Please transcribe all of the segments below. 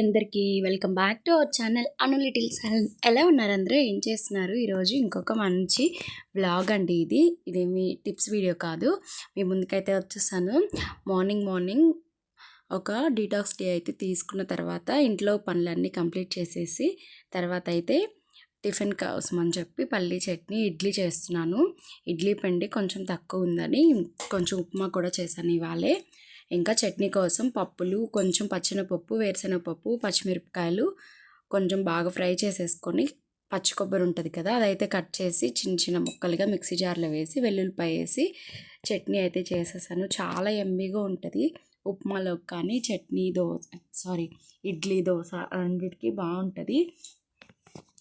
అందరికీ welcome back to our channel Anu little son ఎలా ఉన్నారు అందరూ? ఏం చేస్తున్నారు? ఈరోజు ఇంకొక మంచి వ్లాగ్ అండి ఇది. ఇదేమి టిప్స్ వీడియో కాదు. మీ ముందుకైతే వచ్చేసాను. మార్నింగ్ మార్నింగ్ ఒక డీటాక్స్ డే అయితే తీసుకున్న తర్వాత ఇంట్లో పనులన్నీ కంప్లీట్ చేసేసి తర్వాత అయితే టిఫిన్ కోసం అని చెప్పి పల్లీ చట్నీ ఇడ్లీ చేస్తున్నాను. ఇడ్లీ పిండి కొంచెం తక్కువ ఉందని కొంచెం ఉప్మా కూడా చేశాను ఇవాళే. ఇంకా చట్నీ కోసం పప్పులు కొంచెం పచ్చెనపప్పు వేరుశనగపప్పు పచ్చిమిరపకాయలు కొంచెం బాగా ఫ్రై చేసేసుకొని పచ్చి కొబ్బరి ఉంటుంది కదా అదైతే కట్ చేసి చిన్న చిన్న ముక్కలుగా మిక్సీ జార్లో వేసి వెల్లుల్లిపాయ వేసి చట్నీ అయితే చేసేసాను. చాలా ఎమ్మీగా ఉంటుంది. ఉప్మాలోకి కానీ చట్నీ దోశ సారీ ఇడ్లీ దోశ అన్నిటికీ బాగుంటుంది.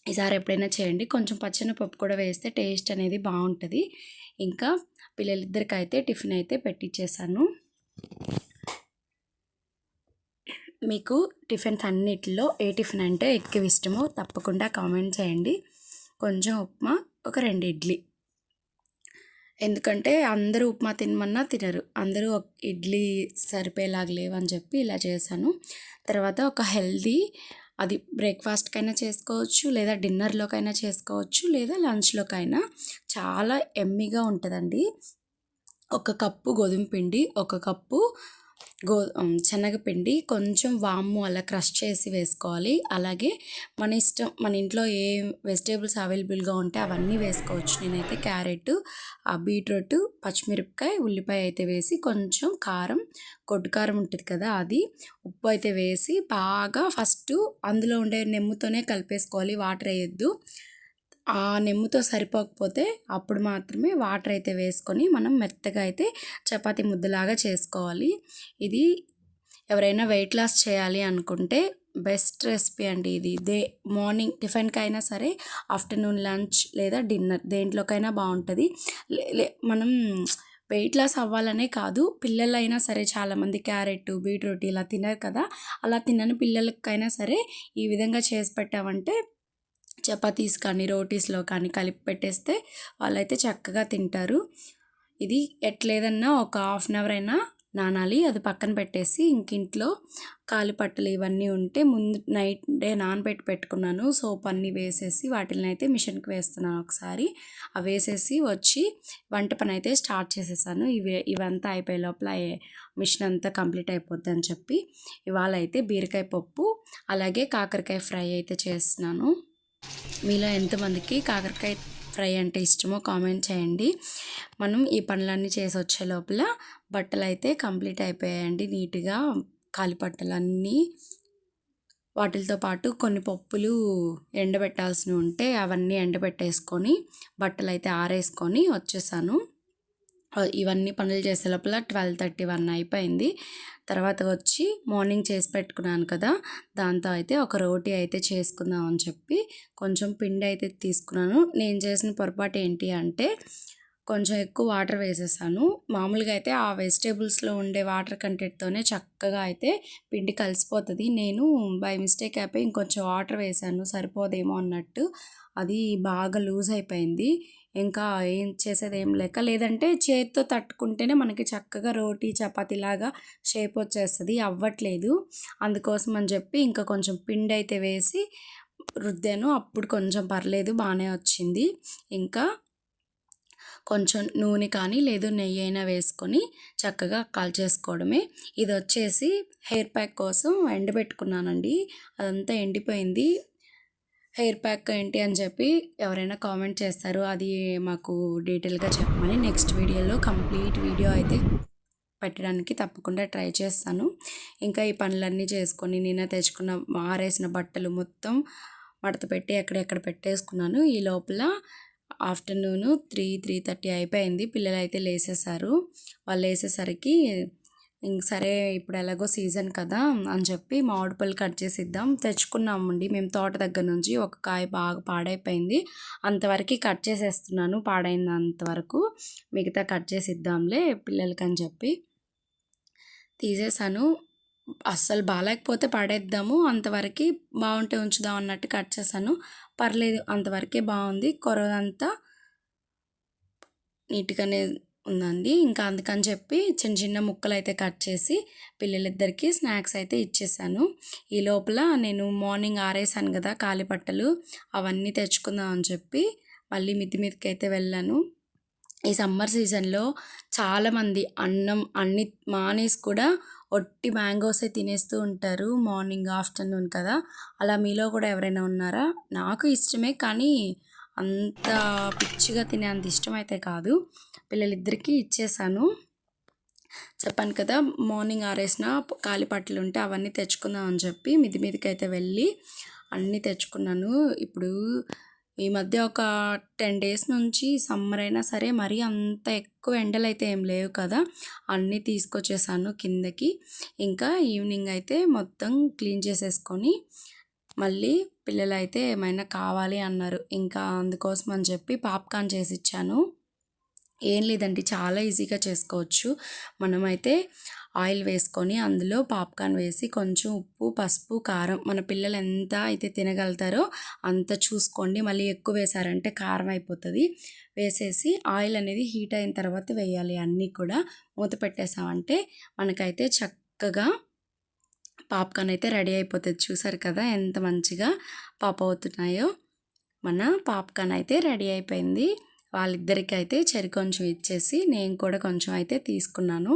ఈసారి ఎప్పుడైనా చేయండి. కొంచెం పచ్చెనపప్పు కూడా వేస్తే టేస్ట్ అనేది బాగుంటుంది. ఇంకా పిల్లలిద్దరికైతే టిఫిన్ అయితే పెట్టించేసాను మీకు టిఫిన్స్ అన్నిటిలో ఏ టిఫిన్ అంటే ఎక్కువ ఇష్టమో తప్పకుండా కామెంట్ చేయండి. కొంచెం ఉప్మా ఒక రెండు ఇడ్లీ. ఎందుకంటే అందరూ ఉప్మా తినమన్నా తినరు. అందరూ ఇడ్లీ సరిపోయేలాగా లేవని చెప్పి ఇలా చేశాను. తర్వాత ఒక హెల్దీ అది బ్రేక్ఫాస్ట్కైనా చేసుకోవచ్చు లేదా డిన్నర్లోకైనా చేసుకోవచ్చు లేదా లంచ్లోకైనా చాలా ఎమ్మిగా ఉంటుందండి. ఒక కప్పు గోధుమ పిండి ఒక కప్పు గో శనగపిండి కొంచెం వాము అలా క్రష్ చేసి వేసుకోవాలి. అలాగే మన ఇష్టం మన ఇంట్లో ఏ వెజిటేబుల్స్ అవైలబుల్గా ఉంటే అవన్నీ వేసుకోవచ్చు. నేనైతే క్యారెట్ ఆ బీట్రూట్ పచ్చిమిరపకాయ ఉల్లిపాయ అయితే వేసి కొంచెం కారం కొట్టు కారం ఉంటుంది కదా అది ఉప్పు అయితే వేసి బాగా ఫస్ట్ అందులో ఉండే నెమ్ముతోనే కలిపేసుకోవాలి. వాటర్ వేయద్దు. ఆ నెమ్ముతో సరిపోకపోతే అప్పుడు మాత్రమే వాటర్ అయితే వేసుకొని మనం మెత్తగా అయితే చపాతి ముద్దలాగా చేసుకోవాలి. ఇది ఎవరైనా వెయిట్ లాస్ చేయాలి అనుకుంటే బెస్ట్ రెసిపీ అండి ఇది. దే మార్నింగ్ టిఫిన్కి అయినా సరే ఆఫ్టర్నూన్ లంచ్ లేదా డిన్నర్ దేంట్లోకైనా బాగుంటుంది. మనం వెయిట్ లాస్ అవ్వాలనే కాదు పిల్లలైనా సరే చాలామంది క్యారెట్ బీట్రూట్ ఇలా తినరు కదా అలా తినని పిల్లలకైనా సరే ఈ విధంగా చేసి పెట్టామంటే చపాతీస్ కానీ రోటీస్లో కానీ కలిపి పెట్టేస్తే వాళ్ళైతే చక్కగా తింటారు. ఇది ఎట్లేదన్నా ఒక హాఫ్ అన్ అవర్ అయినా నానాలి. అది పక్కన పెట్టేసి ఇంకింట్లో కాలిపట్టలు ఇవన్నీ ఉంటే ముందు నైట్ డే నానబెట్టి పెట్టుకున్నాను. సోప్ అన్నీ వేసేసి వాటిని అయితే మిషన్కి వేస్తున్నాను ఒకసారి. అవి వేసేసి వచ్చి వంట పని అయితే స్టార్ట్ చేసేసాను. ఇవి ఇవంతా అయిపోయే లోపల మిషన్ అంతా కంప్లీట్ అయిపోద్ది అని చెప్పి ఇవాళ అయితే బీరకాయ పప్పు అలాగే కాకరకాయ ఫ్రై అయితే చేస్తున్నాను. మీలో ఎంతమందికి కాకరకాయ ఫ్రై అంటే ఇష్టమో కామెంట్ చేయండి. మనం ఈ పనులన్నీ చేసి వచ్చే లోపల బట్టలు అయితే కంప్లీట్ అయిపోయాయండి. నీట్గా కాలిపట్టలన్నీ వాటితో పాటు కొన్ని పప్పులు ఎండబెట్టాల్సినవి ఉంటే అవన్నీ ఎండబెట్టేసుకొని బట్టలు అయితే ఆరేసుకొని వచ్చేసాను. ఇవన్నీ పనులు చేసే లోపల ట్వెల్వ్ థర్టీ వన్ అయిపోయింది. తర్వాత వచ్చి మార్నింగ్ చేసి పెట్టుకున్నాను కదా దాంతో అయితే ఒక రోటీ అయితే చేసుకుందాం అని చెప్పి కొంచెం పిండి అయితే తీసుకున్నాను. నేను చేసిన పొరపాటు ఏంటి అంటే కొంచెం ఎక్కువ వాటర్ వేసేసాను. మామూలుగా అయితే ఆ వెజిటేబుల్స్లో ఉండే వాటర్ కంటెంట్తోనే చక్కగా అయితే పిండి కలిసిపోతుంది. నేను బై మిస్టేక్ అయిపోయి ఇంకొంచెం వాటర్ వేసాను సరిపోదేమో అన్నట్టు. అది బాగా లూజ్ అయిపోయింది. ఇంకా ఏం చేసేది ఏం లేక లేదంటే చేతితో తట్టుకుంటేనే మనకి చక్కగా రోటీ చపాతీ లాగా షేప్ వచ్చేస్తుంది. అవ్వట్లేదు. అందుకోసం అని చెప్పి ఇంకా కొంచెం పిండి అయితే వేసి రుద్దాను. అప్పుడు కొంచెం పర్లేదు బాగానే వచ్చింది. ఇంకా కొంచెం నూనె కానీ లేదు నెయ్యి అయినా వేసుకొని చక్కగా కాల్చేసుకోవడమే ఇది వచ్చేసి హెయిర్ ప్యాక్ కోసం ఎండబెట్టుకున్నానండి. అదంతా ఎండిపోయింది. హెయిర్ ప్యాక్ ఏంటి అని చెప్పి ఎవరైనా కామెంట్ చేస్తారు. అది మాకు డీటెయిల్గా చెప్పమని నెక్స్ట్ వీడియోలో కంప్లీట్ వీడియో అయితే పెట్టడానికి తప్పకుండా ట్రై చేస్తాను. ఇంకా ఈ పనులన్నీ చేసుకొని నిన్న తెచ్చుకున్న ఆరేసిన బట్టలు మొత్తం మడత పెట్టి ఎక్కడెక్కడ పెట్టేసుకున్నాను. ఈ లోపల ఆఫ్టర్నూన్ త్రీ త్రీ థర్టీ అయిపోయింది. పిల్లలు అయితే లేసేసారు వాళ్ళు వేసేసరికి ఇంక సరే ఇప్పుడు ఎలాగో సీజన్ కదా అని చెప్పి మామిడి పళ్ళు కట్ చేసి ఇద్దాం తెచ్చుకున్నామండి. మేము తోట దగ్గర నుంచి ఒక కాయ బాగా పాడైపోయింది. అంతవరకు కట్ చేసేస్తున్నాను. పాడైంది అంతవరకు మిగతా కట్ చేసి ఇద్దాంలే పిల్లలకి అని చెప్పి తీసేసాను. అస్సలు బాగాలేకపోతే పడేద్దాము. అంతవరకు బాగుంటే ఉంచుదాం అన్నట్టు కట్ చేశాను. పర్లేదు అంతవరకే బాగుంది. కొరదంతా నీట్గానే ఉందండి. ఇంకా అందుకని చెప్పి చిన్న చిన్న ముక్కలు అయితే కట్ చేసి పిల్లలిద్దరికీ స్నాక్స్ అయితే ఇచ్చేసాను. ఈ లోపల నేను మార్నింగ్ ఆరేసాను కదా కాలిపట్టలు అవన్నీ తెచ్చుకుందాం అని చెప్పి మళ్ళీ మిద్ది మీదకి అయితే వెళ్ళాను. ఈ సమ్మర్ సీజన్లో చాలామంది అన్నం అన్ని మానేసి కూడా ఒట్టి మ్యాంగోసే తినేస్తూ ఉంటారు మార్నింగ్ ఆఫ్టర్నూన్ కదా. అలా మీలో కూడా ఎవరైనా ఉన్నారా? నాకు ఇష్టమే కానీ అంత పిచ్చిగా తినే అంత ఇష్టం అయితే కాదు. పిల్లలిద్దరికీ ఇచ్చేసాను. చెప్పాను కదా మార్నింగ్ ఆరేసిన కాలిపట్టలు ఉంటే అవన్నీ తెచ్చుకుందాం అని చెప్పి మిది మీదకి అయితే వెళ్ళి అన్నీ తెచ్చుకున్నాను. ఇప్పుడు ఈ మధ్య ఒక టెన్ డేస్ నుంచి సమ్మర్ అయినా సరే మరీ అంత ఎక్కువ ఎండలు అయితే ఏం లేవు కదా అన్నీ తీసుకొచ్చేసాను కిందకి. ఇంకా ఈవినింగ్ అయితే మొత్తం క్లీన్ చేసేసుకొని మళ్ళీ పిల్లలు అయితే ఏమైనా కావాలి అన్నారు. ఇంకా అందుకోసం అని చెప్పి పాప్కార్న్ చేసి ఇచ్చాను ఏం లేదండి చాలా ఈజీగా చేసుకోవచ్చు. మనమైతే ఆయిల్ వేసుకొని అందులో పాప్కార్న్ వేసి కొంచెం ఉప్పు పసుపు కారం మన పిల్లలు ఎంత అయితే తినగలుగుతారో అంత చూసుకోండి. మళ్ళీ ఎక్కువ వేసారంటే కారం అయిపోతుంది. వేసేసి ఆయిల్ అనేది హీట్ అయిన తర్వాత వేయాలి అన్నీ కూడా. మూత పెట్టేసామంటే మనకైతే చక్కగా పాప్కార్న్ అయితే రెడీ అయిపోతుంది. చూసారు కదా ఎంత మంచిగా పాప్ అవుతున్నాయో. మన పాప్కార్న్ అయితే రెడీ అయిపోయింది. వాళ్ళిద్దరికి అయితే చెరి కొంచెం ఇచ్చేసి నేను కూడా కొంచెం అయితే తీసుకున్నాను.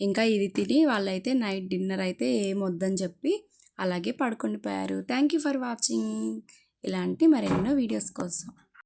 ఇంకా ఇది తిని వాళ్ళైతే నైట్ డిన్నర్ అయితే ఏం వద్దని చెప్పి అలాగే పడుకుండిపోయారు. Thank you for watching. ఇలాంటి మరెన్నో వీడియోస్ కోసం.